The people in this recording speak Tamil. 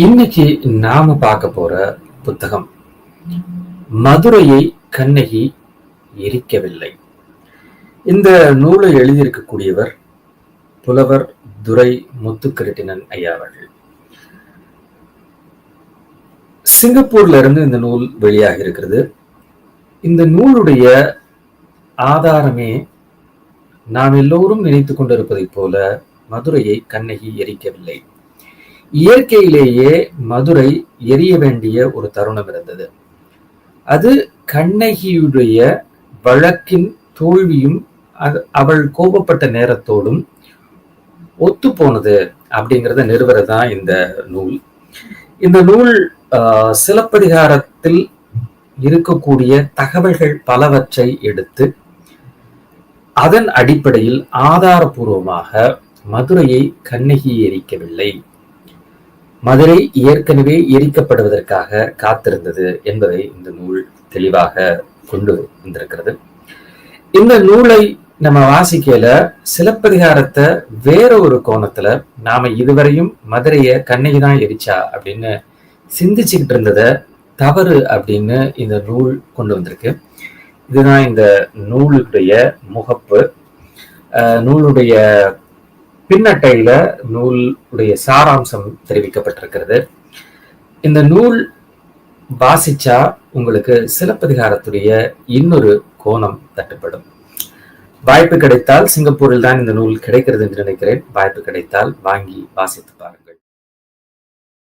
இன்னைக்கு நாம பார்க்க போற புத்தகம் மதுரையை கண்ணகி எரிக்கவில்லை. இந்த நூலை எழுதியிருக்கக்கூடியவர் புலவர் துரை முத்துக்கிருட்டினன் ஐயா அவர்கள். சிங்கப்பூர்ல இருந்து இந்த நூல் வெளியாக இருக்கிறது. இந்த நூலுடைய ஆதாரமே நாம் எல்லோரும் நினைத்து கொண்டிருப்பதைப் போல மதுரையை கண்ணகி எரிக்கவில்லை. இயற்கையிலேயே மதுரை எரிய வேண்டிய ஒரு தருணம் இருந்தது. அது கண்ணகியுடைய வழக்கின் தோல்வியும் அவள் கோபப்பட்ட நேரத்தோடும் ஒத்து போனது அப்படிங்கிறத தான் இந்த நூல். இந்த நூல் சிலப்பதிகாரத்தில் இருக்கக்கூடிய தகவல்கள் பலவற்றை எடுத்து அதன் அடிப்படையில் ஆதாரபூர்வமாக மதுரையை கண்ணகி எரிக்கவில்லை. மதுரை ஏற்கனவே எரிக்கப்படுவதற்காக காத்திருந்தது என்பதை இந்த நூல் தெளிவாக கொண்டு வந்திருக்கிறது. இந்த நூலை நம்ம வாசிக்கல சிலப்பதிகாரத்தை வேற ஒரு கோணத்துல நாம இதுவரையும் மதுரைய கண்ணகி தான் எரிச்சா அப்படின்னு சிந்திச்சுக்கிட்டு இருந்ததை தவறு அப்படின்னு இந்த நூல் கொண்டு வந்திருக்கு. இதுதான் இந்த நூலுடைய முகப்பு. நூலுடைய பின்னட்டையில நூலுடைய சாராம்சம் தெரிவிக்கப்பட்டிருக்கிறது. இந்த நூல் வாசிச்சா உங்களுக்கு சிலப்பதிகாரத்துடைய இன்னொரு கோணம் தட்டுப்படும். வாய்ப்பு கிடைத்தால் சிங்கப்பூரில் தான் இந்த நூல் கிடைக்கிறது என்று நினைக்கிறேன். வாய்ப்பு கிடைத்தால் வாங்கி வாசித்து பாருங்கள்.